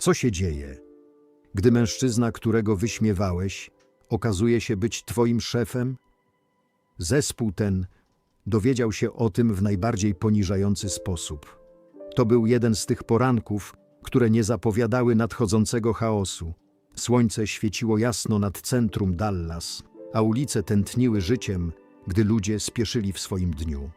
Co się dzieje, gdy mężczyzna, którego wyśmiewałeś, okazuje się być twoim szefem? Zespół ten dowiedział się o tym w najbardziej poniżający sposób. To był jeden z tych poranków, które nie zapowiadały nadchodzącego chaosu. Słońce świeciło jasno nad centrum Dallas, a ulice tętniły życiem, gdy ludzie spieszyli w swoim dniu.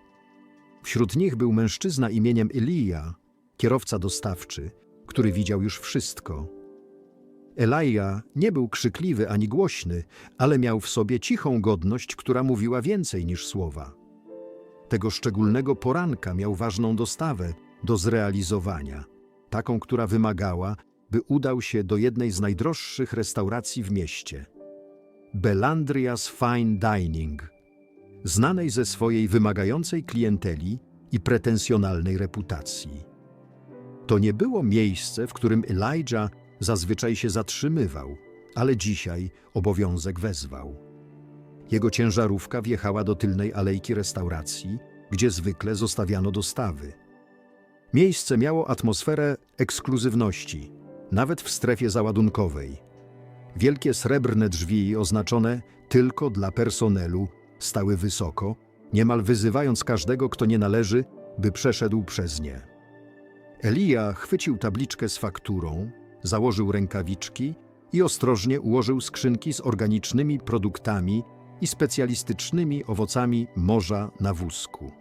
Wśród nich był mężczyzna imieniem Elia, kierowca dostawczy, który widział już wszystko. Elijah nie był krzykliwy ani głośny, ale miał w sobie cichą godność, która mówiła więcej niż słowa. Tego szczególnego poranka miał ważną dostawę do zrealizowania, taką, która wymagała, by udał się do jednej z najdroższych restauracji w mieście. Belandrias Fine Dining, znanej ze swojej wymagającej klienteli i pretensjonalnej reputacji. To nie było miejsce, w którym Elijah zazwyczaj się zatrzymywał, ale dzisiaj obowiązek wezwał. Jego ciężarówka wjechała do tylnej alejki restauracji, gdzie zwykle zostawiano dostawy. Miejsce miało atmosferę ekskluzywności, nawet w strefie załadunkowej. Wielkie srebrne drzwi oznaczone tylko dla personelu stały wysoko, niemal wyzywając każdego, kto nie należy, by przeszedł przez nie. Elia chwycił tabliczkę z fakturą, założył rękawiczki i ostrożnie ułożył skrzynki z organicznymi produktami i specjalistycznymi owocami morza na wózku.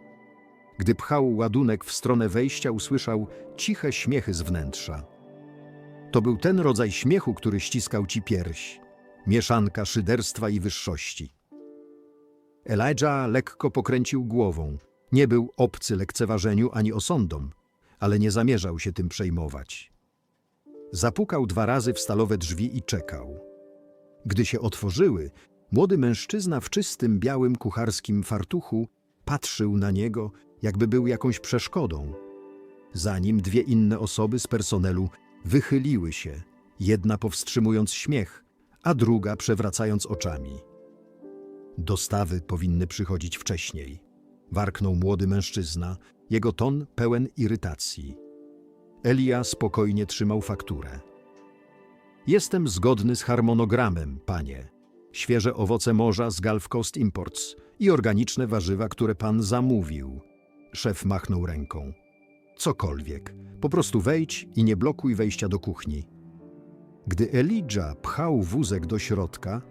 Gdy pchał ładunek w stronę wejścia, usłyszał ciche śmiechy z wnętrza. To był ten rodzaj śmiechu, który ściskał ci pierś, mieszanka szyderstwa i wyższości. Elijah lekko pokręcił głową. Nie był obcy lekceważeniu ani osądom, ale nie zamierzał się tym przejmować. Zapukał dwa razy w stalowe drzwi i czekał. Gdy się otworzyły, młody mężczyzna w czystym białym kucharskim fartuchu patrzył na niego, jakby był jakąś przeszkodą. Zanim dwie inne osoby z personelu wychyliły się, jedna powstrzymując śmiech, a druga przewracając oczami. Dostawy powinny przychodzić wcześniej. Warknął młody mężczyzna, jego ton pełen irytacji. Elia spokojnie trzymał fakturę. Jestem zgodny z harmonogramem, panie. Świeże owoce morza z Gulf Coast Imports i organiczne warzywa, które pan zamówił. Szef machnął ręką. Cokolwiek. Po prostu wejdź i nie blokuj wejścia do kuchni. Gdy Elijah pchał wózek do środka,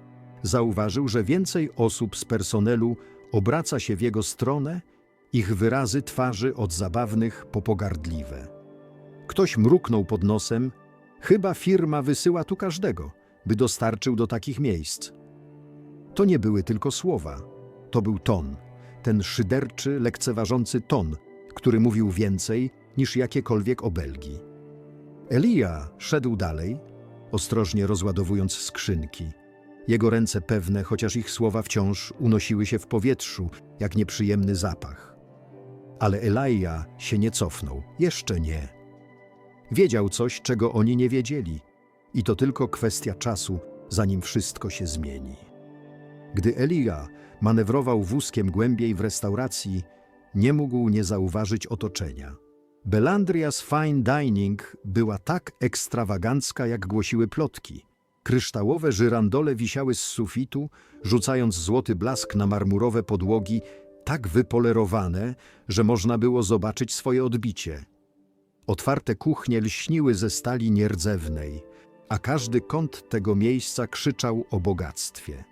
zauważył, że więcej osób z personelu obraca się w jego stronę, ich wyrazy twarzy od zabawnych po pogardliwe. Ktoś mruknął pod nosem, chyba firma wysyła tu każdego, by dostarczył do takich miejsc. To nie były tylko słowa, to był ton, ten szyderczy, lekceważący ton, który mówił więcej niż jakiekolwiek obelgi. Elia szedł dalej, ostrożnie rozładowując skrzynki. Jego ręce pewne, chociaż ich słowa wciąż unosiły się w powietrzu, jak nieprzyjemny zapach. Ale Elijah się nie cofnął, jeszcze nie. Wiedział coś, czego oni nie wiedzieli, i to tylko kwestia czasu, zanim wszystko się zmieni. Gdy Elia manewrował wózkiem głębiej w restauracji, nie mógł nie zauważyć otoczenia. Belandrias Fine Dining była tak ekstrawagancka, jak głosiły plotki. Kryształowe żyrandole wisiały z sufitu, rzucając złoty blask na marmurowe podłogi, tak wypolerowane, że można było zobaczyć swoje odbicie. Otwarte kuchnie lśniły ze stali nierdzewnej, a każdy kąt tego miejsca krzyczał o bogactwie.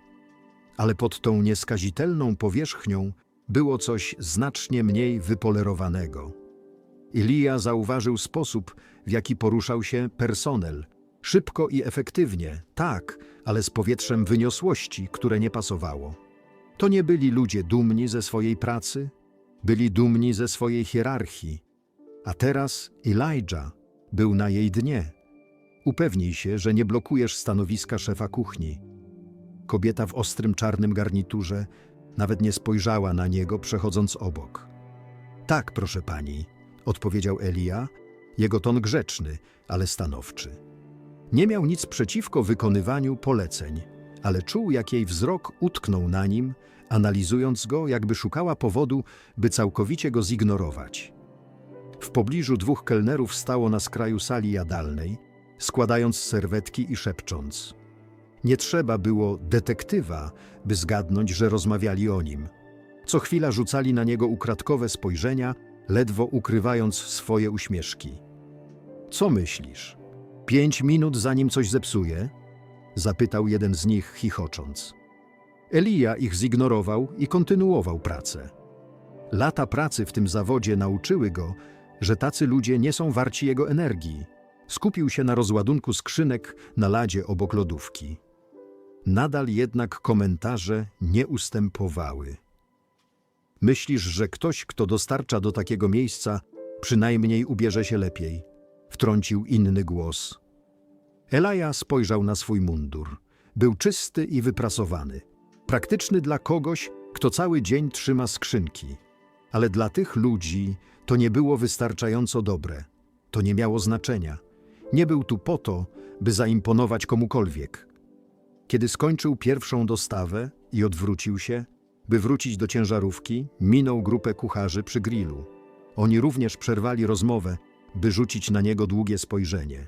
Ale pod tą nieskazitelną powierzchnią było coś znacznie mniej wypolerowanego. Ilia zauważył sposób, w jaki poruszał się personel. Szybko i efektywnie, tak, ale z powietrzem wyniosłości, które nie pasowało. To nie byli ludzie dumni ze swojej pracy, byli dumni ze swojej hierarchii. A teraz Elijah był na jej dnie. Upewnij się, że nie blokujesz stanowiska szefa kuchni. Kobieta w ostrym czarnym garniturze nawet nie spojrzała na niego, przechodząc obok. Tak, proszę pani, odpowiedział Elia, jego ton grzeczny, ale stanowczy. Nie miał nic przeciwko wykonywaniu poleceń, ale czuł, jak jej wzrok utknął na nim, analizując go, jakby szukała powodu, by całkowicie go zignorować. W pobliżu dwóch kelnerów stało na skraju sali jadalnej, składając serwetki i szepcząc. Nie trzeba było detektywa, by zgadnąć, że rozmawiali o nim. Co chwila rzucali na niego ukradkowe spojrzenia, ledwo ukrywając swoje uśmieszki. Co myślisz? Pięć minut zanim coś zepsuje? Zapytał jeden z nich, chichocząc. Elia ich zignorował i kontynuował pracę. Lata pracy w tym zawodzie nauczyły go, że tacy ludzie nie są warci jego energii. Skupił się na rozładunku skrzynek na ladzie obok lodówki. Nadal jednak komentarze nie ustępowały. Myślisz, że ktoś, kto dostarcza do takiego miejsca, przynajmniej ubierze się lepiej? Wtrącił inny głos. Elaja spojrzał na swój mundur. Był czysty i wyprasowany. Praktyczny dla kogoś, kto cały dzień trzyma skrzynki. Ale dla tych ludzi to nie było wystarczająco dobre. To nie miało znaczenia. Nie był tu po to, by zaimponować komukolwiek. Kiedy skończył pierwszą dostawę i odwrócił się, by wrócić do ciężarówki, minął grupę kucharzy przy grillu. Oni również przerwali rozmowę, by rzucić na niego długie spojrzenie.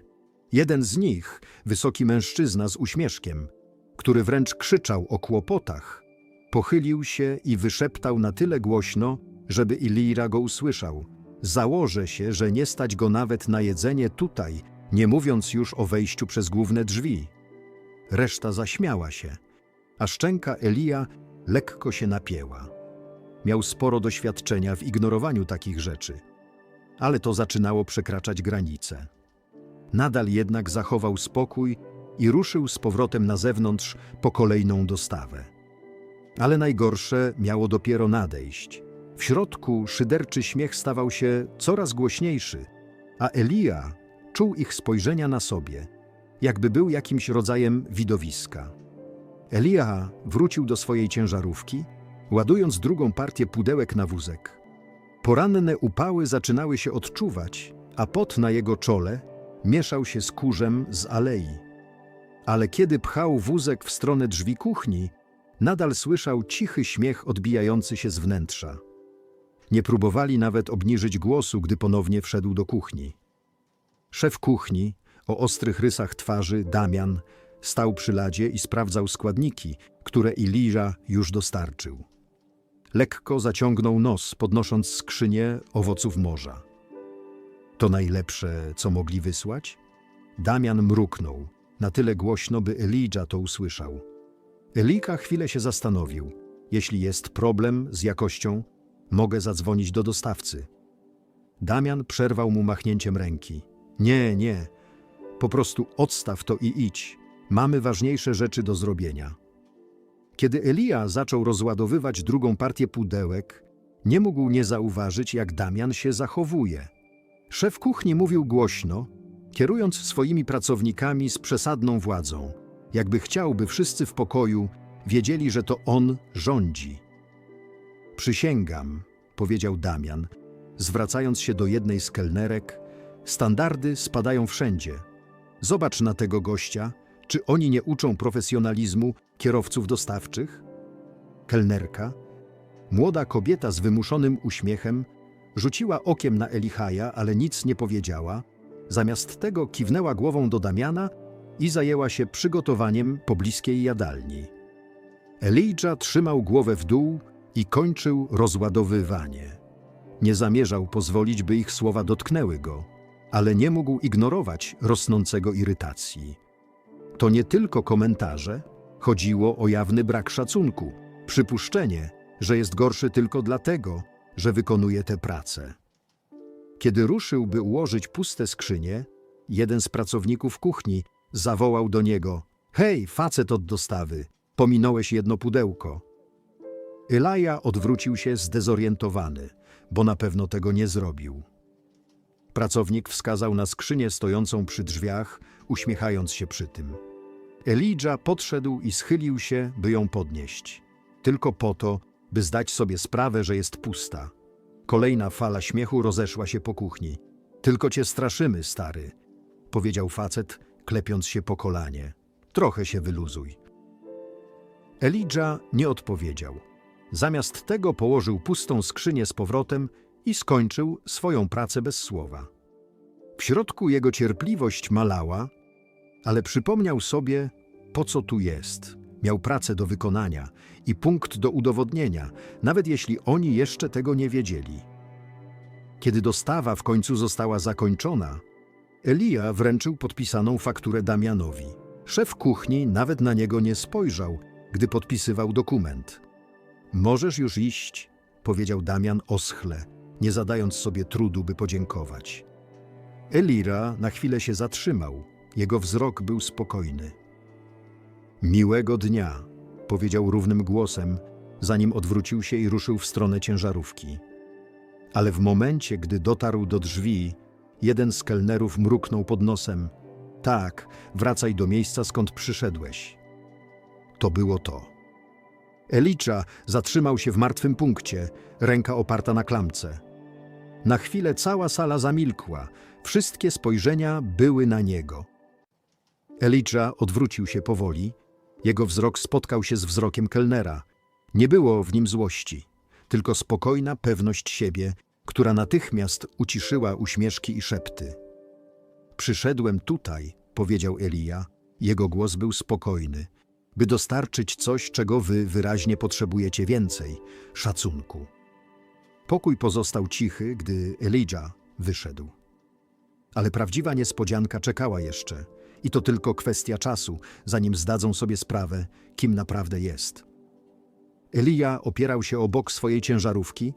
Jeden z nich, wysoki mężczyzna z uśmieszkiem, który wręcz krzyczał o kłopotach, pochylił się i wyszeptał na tyle głośno, żeby Ilira go usłyszał. Założę się, że nie stać go nawet na jedzenie tutaj, nie mówiąc już o wejściu przez główne drzwi. Reszta zaśmiała się, a szczęka Elia lekko się napięła. Miał sporo doświadczenia w ignorowaniu takich rzeczy, ale to zaczynało przekraczać granice. Nadal jednak zachował spokój i ruszył z powrotem na zewnątrz po kolejną dostawę. Ale najgorsze miało dopiero nadejść. W środku szyderczy śmiech stawał się coraz głośniejszy, a Elia czuł ich spojrzenia na sobie, jakby był jakimś rodzajem widowiska. Elia wrócił do swojej ciężarówki, ładując drugą partię pudełek na wózek. Poranne upały zaczynały się odczuwać, a pot na jego czole mieszał się z kurzem z alei. Ale kiedy pchał wózek w stronę drzwi kuchni, nadal słyszał cichy śmiech odbijający się z wnętrza. Nie próbowali nawet obniżyć głosu, gdy ponownie wszedł do kuchni. Szef kuchni, o ostrych rysach twarzy, Damian, stał przy ladzie i sprawdzał składniki, które Ilija już dostarczył. Lekko zaciągnął nos, podnosząc skrzynię owoców morza. To najlepsze, co mogli wysłać? Damian mruknął, na tyle głośno, by Elijah to usłyszał. Elika chwilę się zastanowił. Jeśli jest problem z jakością, mogę zadzwonić do dostawcy. Damian przerwał mu machnięciem ręki. Nie, nie, po prostu odstaw to i idź. Mamy ważniejsze rzeczy do zrobienia. Kiedy Elia zaczął rozładowywać drugą partię pudełek, nie mógł nie zauważyć, jak Damian się zachowuje. Szef kuchni mówił głośno, kierując swoimi pracownikami z przesadną władzą, jakby chciał, by wszyscy w pokoju wiedzieli, że to on rządzi. Przysięgam, powiedział Damian, zwracając się do jednej z kelnerek, standardy spadają wszędzie. Zobacz na tego gościa, czy oni nie uczą profesjonalizmu kierowców dostawczych? Kelnerka, młoda kobieta z wymuszonym uśmiechem, rzuciła okiem na Elichaja, ale nic nie powiedziała. Zamiast tego kiwnęła głową do Damiana i zajęła się przygotowaniem pobliskiej jadalni. Elijah trzymał głowę w dół i kończył rozładowywanie. Nie zamierzał pozwolić, by ich słowa dotknęły go, ale nie mógł ignorować rosnącego irytacji. To nie tylko komentarze, chodziło o jawny brak szacunku, przypuszczenie, że jest gorszy tylko dlatego, że wykonuje tę pracę. Kiedy ruszył, by ułożyć puste skrzynie, jeden z pracowników kuchni zawołał do niego: Hej, facet od dostawy, pominąłeś jedno pudełko. Elaja odwrócił się zdezorientowany, bo na pewno tego nie zrobił. Pracownik wskazał na skrzynię stojącą przy drzwiach, uśmiechając się przy tym. Elijah podszedł i schylił się, by ją podnieść. Tylko po to, by zdać sobie sprawę, że jest pusta. Kolejna fala śmiechu rozeszła się po kuchni. Tylko cię straszymy, stary, powiedział facet, klepiąc się po kolanie. Trochę się wyluzuj. Elijah nie odpowiedział. Zamiast tego położył pustą skrzynię z powrotem i skończył swoją pracę bez słowa. W środku jego cierpliwość malała, ale przypomniał sobie, po co tu jest. Miał pracę do wykonania i punkt do udowodnienia, nawet jeśli oni jeszcze tego nie wiedzieli. Kiedy dostawa w końcu została zakończona, Elia wręczył podpisaną fakturę Damianowi. Szef kuchni nawet na niego nie spojrzał, gdy podpisywał dokument. Możesz już iść, powiedział Damian oschle, nie zadając sobie trudu, by podziękować. Elira na chwilę się zatrzymał. Jego wzrok był spokojny. Miłego dnia, powiedział równym głosem, zanim odwrócił się i ruszył w stronę ciężarówki. Ale w momencie, gdy dotarł do drzwi, jeden z kelnerów mruknął pod nosem: Tak, wracaj do miejsca, skąd przyszedłeś. To było to. Elicza zatrzymał się w martwym punkcie, ręka oparta na klamce. Na chwilę cała sala zamilkła, wszystkie spojrzenia były na niego. Elicza odwrócił się powoli, jego wzrok spotkał się z wzrokiem kelnera. Nie było w nim złości, tylko spokojna pewność siebie, która natychmiast uciszyła uśmieszki i szepty. Przyszedłem tutaj, powiedział Elia, jego głos był spokojny, by dostarczyć coś, czego wy wyraźnie potrzebujecie więcej szacunku. Pokój pozostał cichy, gdy Elijah wyszedł. Ale prawdziwa niespodzianka czekała jeszcze, i to tylko kwestia czasu, zanim zdadzą sobie sprawę, kim naprawdę jest. Elia opierał się o bok swojej ciężarówki,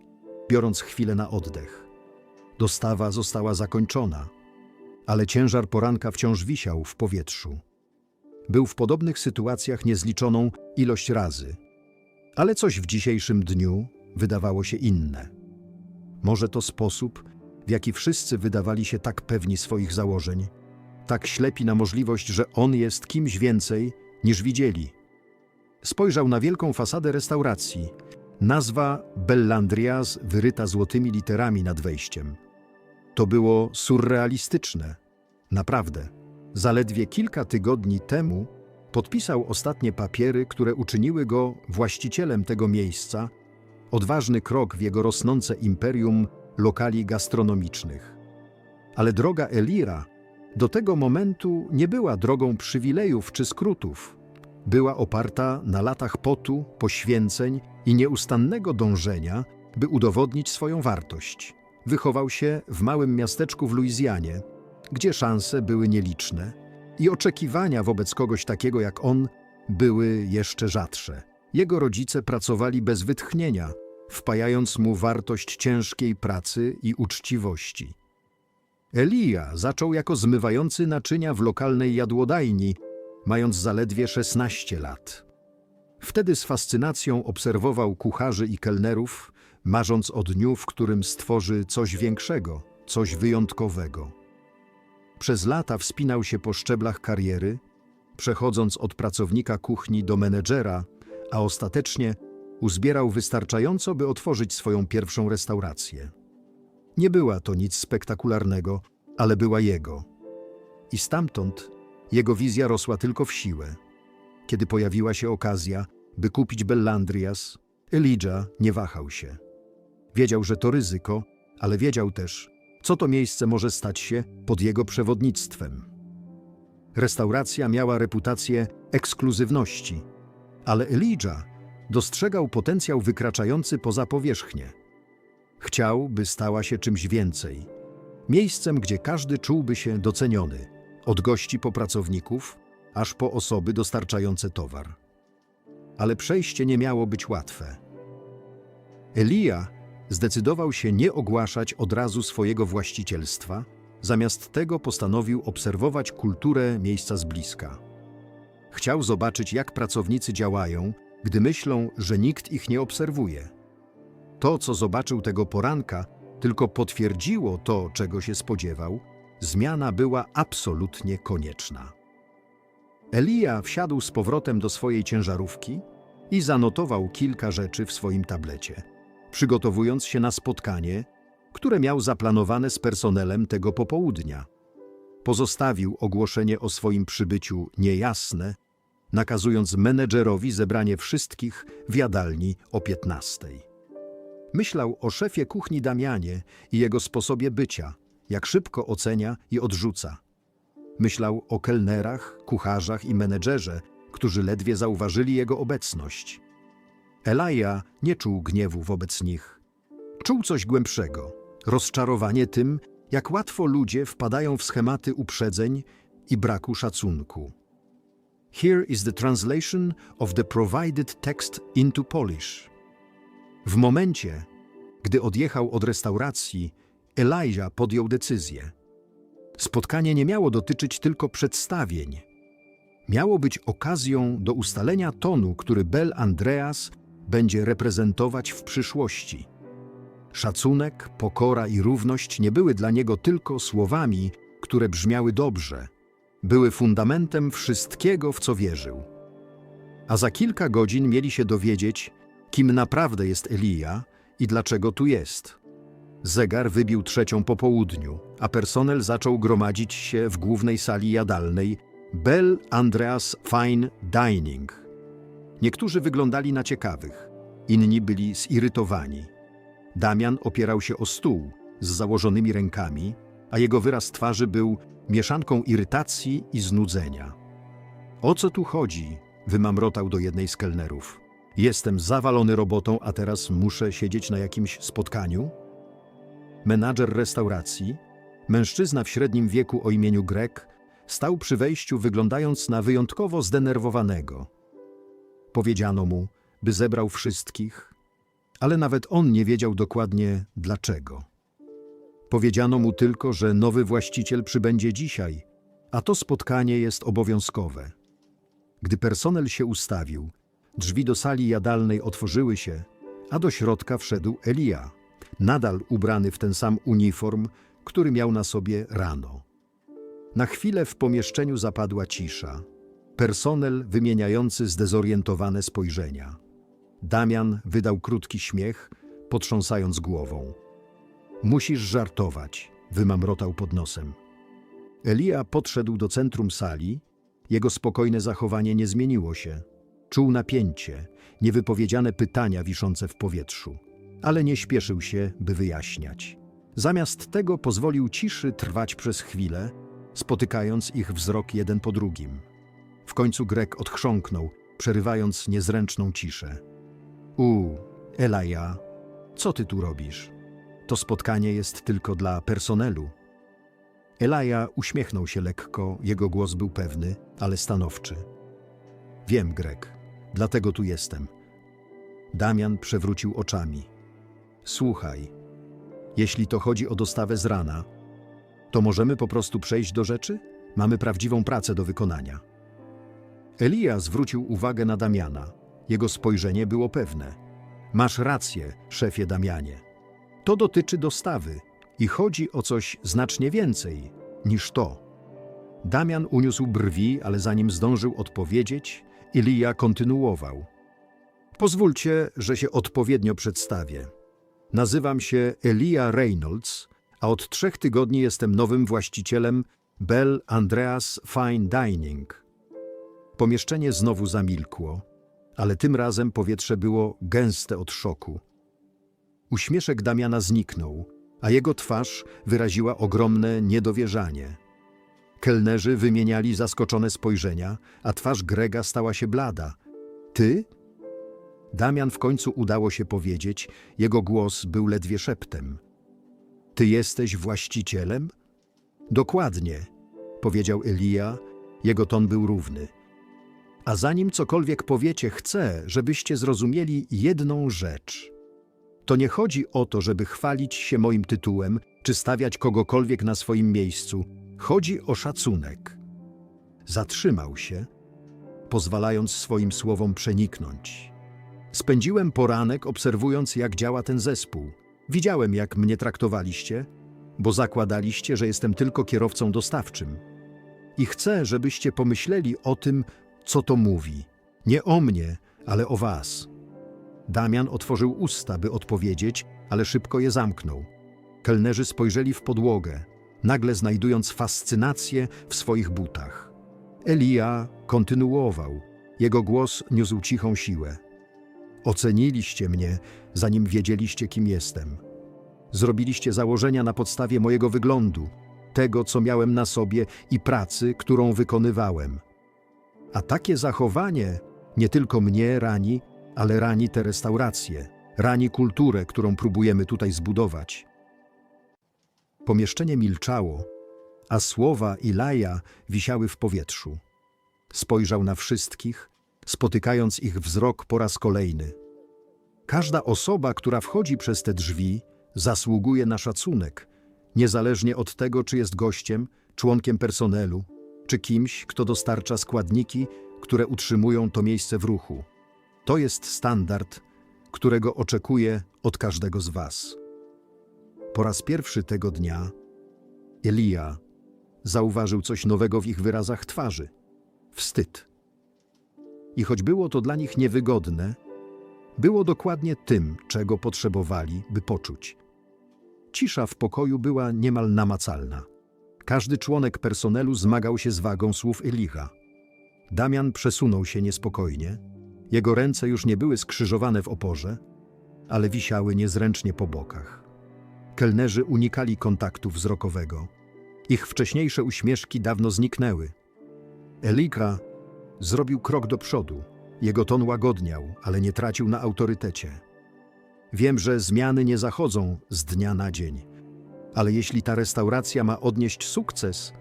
biorąc chwilę na oddech. Dostawa została zakończona, ale ciężar poranka wciąż wisiał w powietrzu. Był w podobnych sytuacjach niezliczoną ilość razy, ale coś w dzisiejszym dniu wydawało się inne. Może to sposób, w jaki wszyscy wydawali się tak pewni swoich założeń, tak ślepi na możliwość, że on jest kimś więcej niż widzieli. Spojrzał na wielką fasadę restauracji. Nazwa Bellandrias wyryta złotymi literami nad wejściem. To było surrealistyczne. Naprawdę. Zaledwie kilka tygodni temu podpisał ostatnie papiery, które uczyniły go właścicielem tego miejsca, odważny krok w jego rosnące imperium lokali gastronomicznych. Ale droga Elira do tego momentu nie była drogą przywilejów czy skrótów. Była oparta na latach potu, poświęceń i nieustannego dążenia, by udowodnić swoją wartość. Wychował się w małym miasteczku w Luizjanie, gdzie szanse były nieliczne i oczekiwania wobec kogoś takiego jak on były jeszcze rzadsze. Jego rodzice pracowali bez wytchnienia, wpajając mu wartość ciężkiej pracy i uczciwości. Elia zaczął jako zmywający naczynia w lokalnej jadłodajni, mając zaledwie 16 lat. Wtedy z fascynacją obserwował kucharzy i kelnerów, marząc o dniu, w którym stworzy coś większego, coś wyjątkowego. Przez lata wspinał się po szczeblach kariery, przechodząc od pracownika kuchni do menedżera, a ostatecznie uzbierał wystarczająco, by otworzyć swoją pierwszą restaurację. Nie była to nic spektakularnego, ale była jego. I stamtąd jego wizja rosła tylko w siłę. Kiedy pojawiła się okazja, by kupić Bellandrias, Elijah nie wahał się. Wiedział, że to ryzyko, ale wiedział też, co to miejsce może stać się pod jego przewodnictwem. Restauracja miała reputację ekskluzywności, ale Elijah dostrzegał potencjał wykraczający poza powierzchnię. Chciał, by stała się czymś więcej. Miejscem, gdzie każdy czułby się doceniony, od gości po pracowników, aż po osoby dostarczające towar. Ale przejście nie miało być łatwe. Elia zdecydował się nie ogłaszać od razu swojego właścicielstwa, zamiast tego postanowił obserwować kulturę miejsca z bliska. Chciał zobaczyć, jak pracownicy działają, gdy myślą, że nikt ich nie obserwuje. To, co zobaczył tego poranka, tylko potwierdziło to, czego się spodziewał. Zmiana była absolutnie konieczna. Elia wsiadł z powrotem do swojej ciężarówki i zanotował kilka rzeczy w swoim tablecie, przygotowując się na spotkanie, które miał zaplanowane z personelem tego popołudnia. Pozostawił ogłoszenie o swoim przybyciu niejasne, nakazując menedżerowi zebranie wszystkich w jadalni o 15. Myślał o szefie kuchni Damianie i jego sposobie bycia, jak szybko ocenia i odrzuca. Myślał o kelnerach, kucharzach i menedżerze, którzy ledwie zauważyli jego obecność. Elaja nie czuł gniewu wobec nich. Czuł coś głębszego rozczarowanie tym, jak łatwo ludzie wpadają w schematy uprzedzeń i braku szacunku. Here is the translation of the provided text into Polish. W momencie, gdy odjechał od restauracji, Elijah podjął decyzję. Spotkanie nie miało dotyczyć tylko przedstawień. Miało być okazją do ustalenia tonu, który Bel Andreas będzie reprezentować w przyszłości. Szacunek, pokora i równość nie były dla niego tylko słowami, które brzmiały dobrze. Były fundamentem wszystkiego, w co wierzył. A za kilka godzin mieli się dowiedzieć, kim naprawdę jest Elia i dlaczego tu jest. Zegar wybił trzecią po południu, a personel zaczął gromadzić się w głównej sali jadalnej Bell Andreas Fine Dining. Niektórzy wyglądali na ciekawych, inni byli zirytowani. Damian opierał się o stół z założonymi rękami, a jego wyraz twarzy był mieszanką irytacji i znudzenia. O co tu chodzi? wymamrotał do jednej z kelnerów. Jestem zawalony robotą, a teraz muszę siedzieć na jakimś spotkaniu? Menadżer restauracji, mężczyzna w średnim wieku o imieniu Grek, stał przy wejściu wyglądając na wyjątkowo zdenerwowanego. Powiedziano mu, by zebrał wszystkich, ale nawet on nie wiedział dokładnie dlaczego. Powiedziano mu tylko, że nowy właściciel przybędzie dzisiaj, a to spotkanie jest obowiązkowe. Gdy personel się ustawił, drzwi do sali jadalnej otworzyły się, a do środka wszedł Elia, nadal ubrany w ten sam uniform, który miał na sobie rano. Na chwilę w pomieszczeniu zapadła cisza. Personel wymieniający zdezorientowane spojrzenia. Damian wydał krótki śmiech, potrząsając głową. Musisz żartować, wymamrotał pod nosem. Elia podszedł do centrum sali. Jego spokojne zachowanie nie zmieniło się. Czuł napięcie, niewypowiedziane pytania wiszące w powietrzu, ale nie śpieszył się, by wyjaśniać. Zamiast tego pozwolił ciszy trwać przez chwilę, spotykając ich wzrok jeden po drugim. W końcu Grek odchrząknął, przerywając niezręczną ciszę. U, Elaja, co ty tu robisz? To spotkanie jest tylko dla personelu. Elaja uśmiechnął się lekko, jego głos był pewny, ale stanowczy. Wiem, Grek, dlatego tu jestem. Damian przewrócił oczami. Słuchaj, jeśli to chodzi o dostawę z rana, to możemy po prostu przejść do rzeczy? Mamy prawdziwą pracę do wykonania. Elia zwrócił uwagę na Damiana. Jego spojrzenie było pewne. Masz rację, szefie Damianie. To dotyczy dostawy i chodzi o coś znacznie więcej niż to. Damian uniósł brwi, ale zanim zdążył odpowiedzieć, Elia kontynuował. Pozwólcie, że się odpowiednio przedstawię. Nazywam się Elia Reynolds, a od trzech tygodni jestem nowym właścicielem Bell Andreas Fine Dining. Pomieszczenie znowu zamilkło, ale tym razem powietrze było gęste od szoku. Uśmieszek Damiana zniknął, a jego twarz wyraziła ogromne niedowierzanie. Kelnerzy wymieniali zaskoczone spojrzenia, a twarz Grega stała się blada. Ty? Damian w końcu udało się powiedzieć, jego głos był ledwie szeptem. Ty jesteś właścicielem? Dokładnie, powiedział Elia, jego ton był równy. A zanim cokolwiek powiecie, chcę, żebyście zrozumieli jedną rzecz. To nie chodzi o to, żeby chwalić się moim tytułem, czy stawiać kogokolwiek na swoim miejscu. Chodzi o szacunek. Zatrzymał się, pozwalając swoim słowom przeniknąć. Spędziłem poranek obserwując, jak działa ten zespół. Widziałem, jak mnie traktowaliście, bo zakładaliście, że jestem tylko kierowcą dostawczym. I chcę, żebyście pomyśleli o tym, co to mówi. Nie o mnie, ale o was. Damian otworzył usta, by odpowiedzieć, ale szybko je zamknął. Kelnerzy spojrzeli w podłogę, nagle znajdując fascynację w swoich butach. Elia kontynuował. Jego głos niósł cichą siłę. Oceniliście mnie, zanim wiedzieliście, kim jestem. Zrobiliście założenia na podstawie mojego wyglądu, tego, co miałem na sobie i pracy, którą wykonywałem. A takie zachowanie nie tylko mnie rani, ale rani tę restaurację, rani kulturę, którą próbujemy tutaj zbudować. Pomieszczenie milczało, a słowa Ilaja wisiały w powietrzu. Spojrzał na wszystkich, spotykając ich wzrok po raz kolejny. Każda osoba, która wchodzi przez te drzwi, zasługuje na szacunek, niezależnie od tego, czy jest gościem, członkiem personelu, czy kimś, kto dostarcza składniki, które utrzymują to miejsce w ruchu. To jest standard, którego oczekuję od każdego z Was. Po raz pierwszy tego dnia Elia zauważył coś nowego w ich wyrazach twarzy wstyd. I choć było to dla nich niewygodne, było dokładnie tym, czego potrzebowali, by poczuć. Cisza w pokoju była niemal namacalna. Każdy członek personelu zmagał się z wagą słów Elicha. Damian przesunął się niespokojnie. Jego ręce już nie były skrzyżowane w oporze, ale wisiały niezręcznie po bokach. Kelnerzy unikali kontaktu wzrokowego. Ich wcześniejsze uśmieszki dawno zniknęły. Elika zrobił krok do przodu. Jego ton łagodniał, ale nie tracił na autorytecie. Wiem, że zmiany nie zachodzą z dnia na dzień, ale jeśli ta restauracja ma odnieść sukces,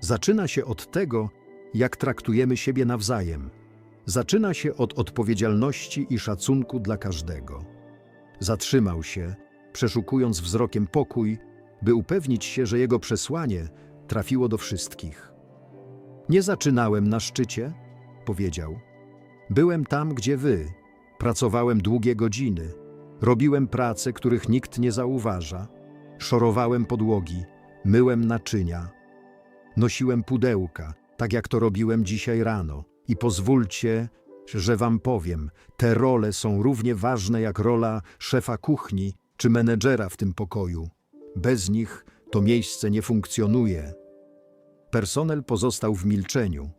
zaczyna się od tego, jak traktujemy siebie nawzajem. Zaczyna się od odpowiedzialności i szacunku dla każdego. Zatrzymał się, przeszukując wzrokiem pokój, by upewnić się, że jego przesłanie trafiło do wszystkich. Nie zaczynałem na szczycie, powiedział. Byłem tam, gdzie wy. Pracowałem długie godziny. Robiłem prace, których nikt nie zauważa. Szorowałem podłogi, myłem naczynia. Nosiłem pudełka, tak jak to robiłem dzisiaj rano. I pozwólcie, że wam powiem, te role są równie ważne jak rola szefa kuchni czy menedżera w tym pokoju. Bez nich to miejsce nie funkcjonuje. Personel pozostał w milczeniu.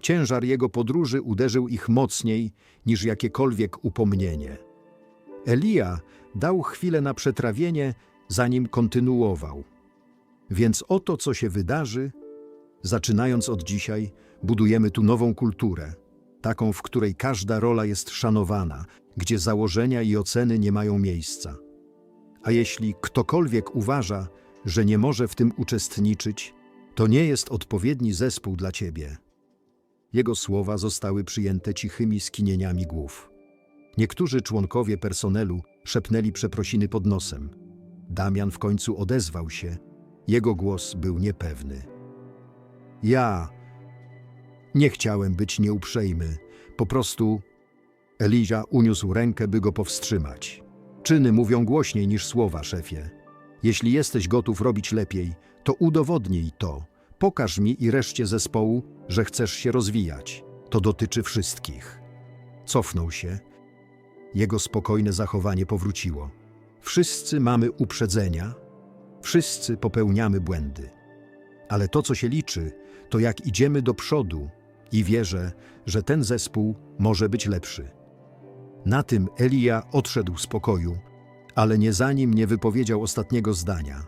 Ciężar jego podróży uderzył ich mocniej niż jakiekolwiek upomnienie. Elia dał chwilę na przetrawienie, zanim kontynuował. Więc oto, co się wydarzy, zaczynając od dzisiaj, budujemy tu nową kulturę, taką, w której każda rola jest szanowana, gdzie założenia i oceny nie mają miejsca. A jeśli ktokolwiek uważa, że nie może w tym uczestniczyć, to nie jest odpowiedni zespół dla ciebie. Jego słowa zostały przyjęte cichymi skinieniami głów. Niektórzy członkowie personelu szepnęli przeprosiny pod nosem. Damian w końcu odezwał się. Jego głos był niepewny. Ja nie chciałem być nieuprzejmy. Po prostu Elizia uniósł rękę, by go powstrzymać. Czyny mówią głośniej niż słowa, szefie. Jeśli jesteś gotów robić lepiej, to udowodnij to. Pokaż mi i reszcie zespołu, że chcesz się rozwijać. To dotyczy wszystkich. Cofnął się. Jego spokojne zachowanie powróciło. Wszyscy mamy uprzedzenia, wszyscy popełniamy błędy. Ale to, co się liczy, to jak idziemy do przodu i wierzę, że ten zespół może być lepszy. Na tym Elia odszedł z pokoju, ale nie zanim nie wypowiedział ostatniego zdania.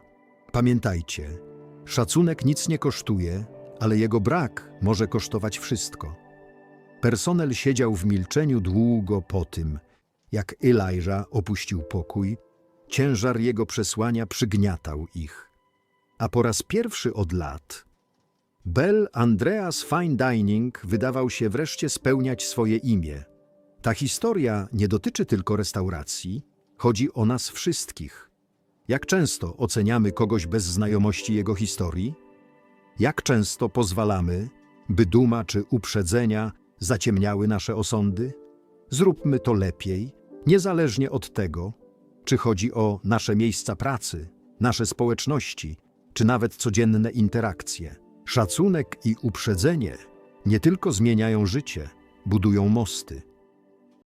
Pamiętajcie, szacunek nic nie kosztuje, ale jego brak może kosztować wszystko. Personel siedział w milczeniu długo po tym, jak Elijah opuścił pokój, ciężar jego przesłania przygniatał ich. A po raz pierwszy od lat Bell Andreas Fine Dining wydawał się wreszcie spełniać swoje imię. Ta historia nie dotyczy tylko restauracji, chodzi o nas wszystkich. Jak często oceniamy kogoś bez znajomości jego historii? Jak często pozwalamy, by duma czy uprzedzenia zaciemniały nasze osądy? Zróbmy to lepiej, niezależnie od tego, czy chodzi o nasze miejsca pracy, nasze społeczności, czy nawet codzienne interakcje. Szacunek i uprzedzenie nie tylko zmieniają życie, budują mosty.